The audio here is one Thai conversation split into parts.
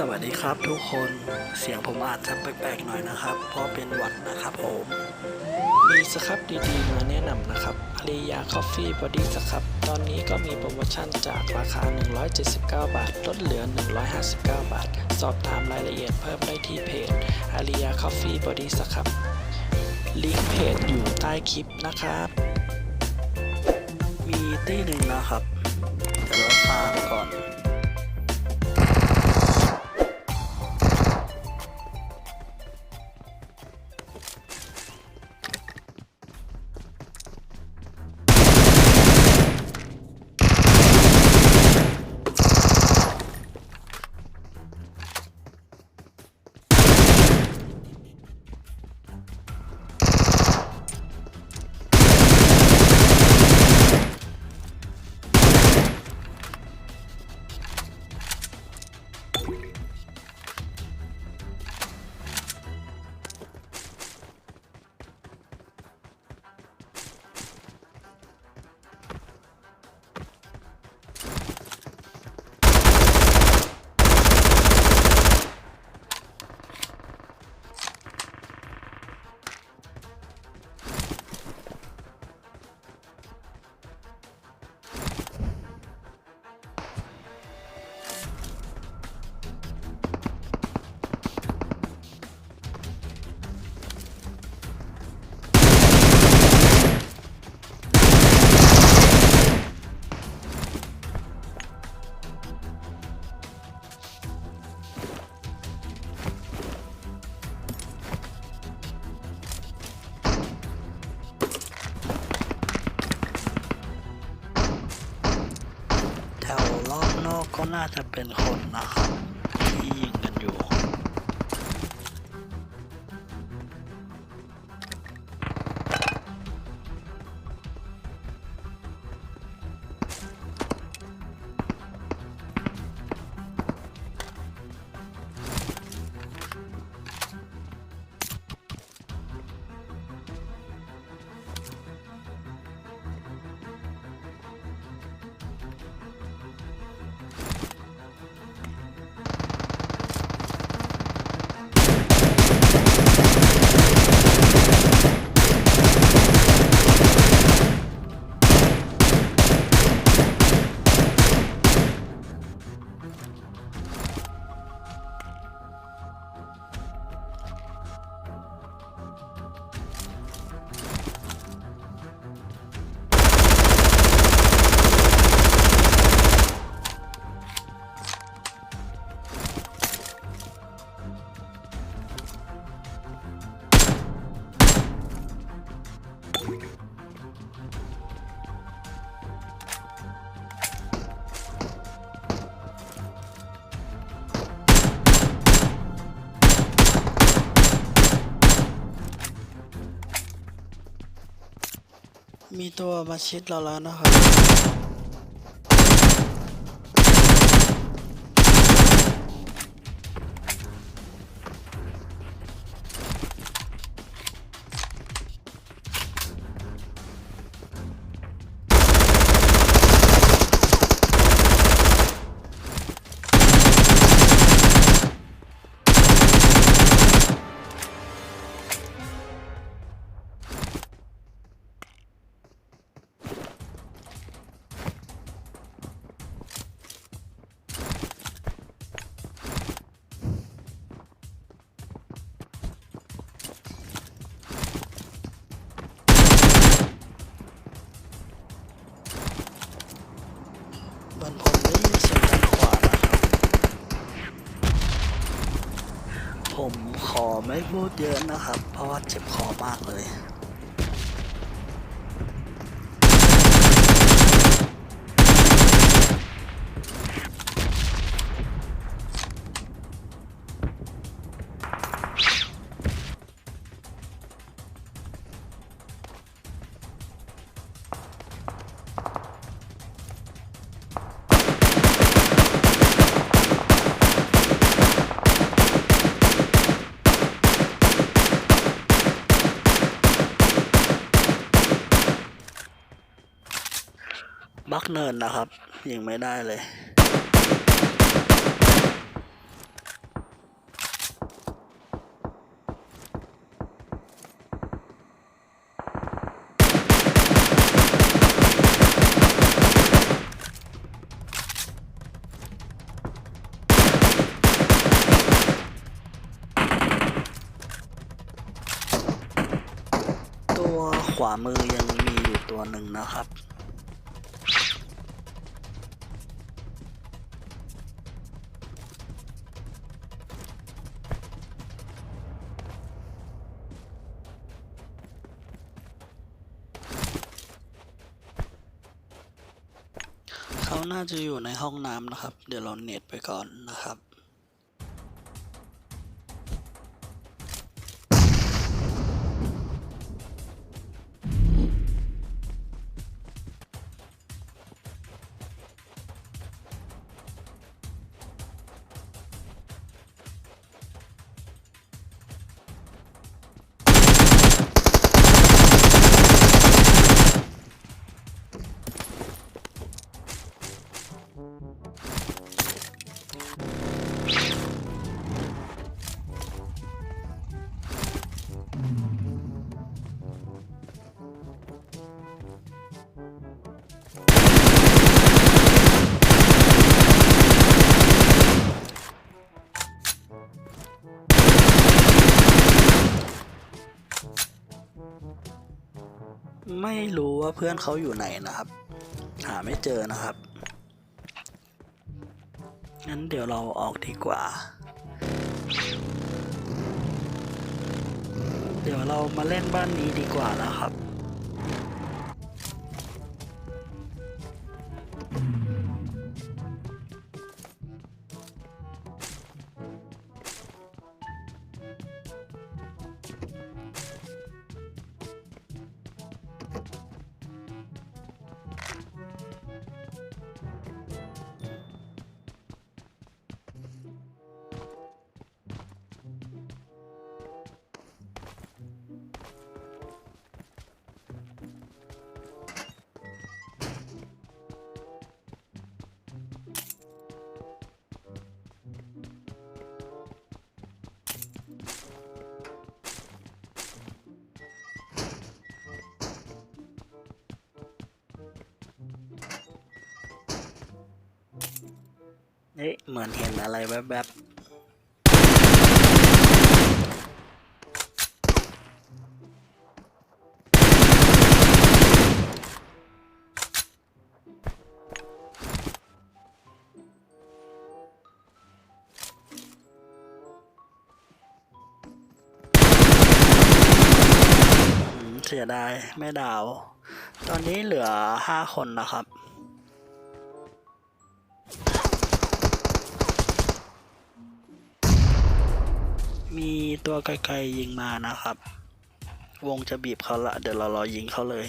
สวัสดีครับทุกคนเสียงผมอาจจะแปลกๆหน่อยนะครับ เพราะเป็นหวัดนะครับผมมีสครับดีๆมาแนะนำนะครับอาริยาคอฟฟี่บอดี้สครับตอนนี้ก็มีโปรโมชั่นจากราคา 179 บาท ลดเหลือ 159 บาท สอบถามรายละเอียดเพิ่มได้ที่เพจอาริยาคอฟฟี่บอดี้สครับลิงก์เพจอยู่ใต้คลิปนะครับ มีตี้หนึ่งนะครับเดี๋ยวเราฟังก่อน ก็น่าจะเป็นคนนะครับที่ มีตัวมาชิดเราแล้วนะครับ พูดเยอะนะครับ เพราะว่าเจ็บคอมากเลย เนินนะครับ ยิงไม่ได้เลย ตัวขวามือยังมีอยู่ตัวหนึ่งนะครับ น่าจะอยู่ในห้องน้ำนะครับ เดี๋ยวเราเน็ตไปก่อนนะครับ ไม่รู้ว่าเพื่อนเขาอยู่ไหนนะครับ หาไม่เจอนะครับงั้นเดี๋ยวเราออกดีกว่า เดี๋ยวเรามาเล่นบ้านนี้ดีกว่านะครับ เอ๊ะเหมือนเห็นอะไรแวบๆอืมเสียดายไม่ดาว ตอนนี้เหลือห้าคนนะครับ มีตัวไกลๆยิงมานะครับ วงจะบีบเขาละ เดี๋ยวเรารอยิงเขาเลย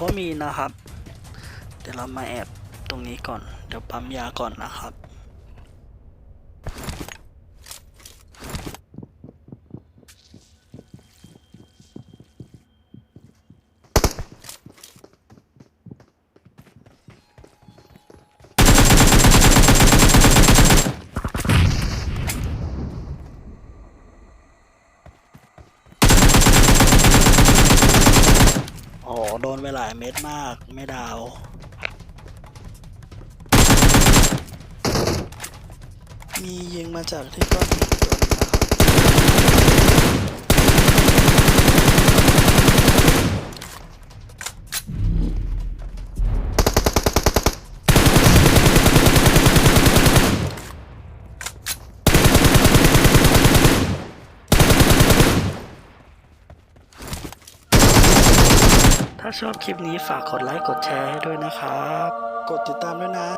ก็มีนะครับ เดี๋ยวเรามาแอบตรงนี้ก่อน เดี๋ยวปั๊มยาก่อนนะครับ โอ้โดนไปหลายเม็ดมากไม่ดาว มียิงมาจากที่ก้อนหินตัวหนึงนะครับ ถ้าชอบคลิปนี้ฝากกดไลค์กดแชร์ให้ด้วยนะครับ กดติดตามด้วยนะ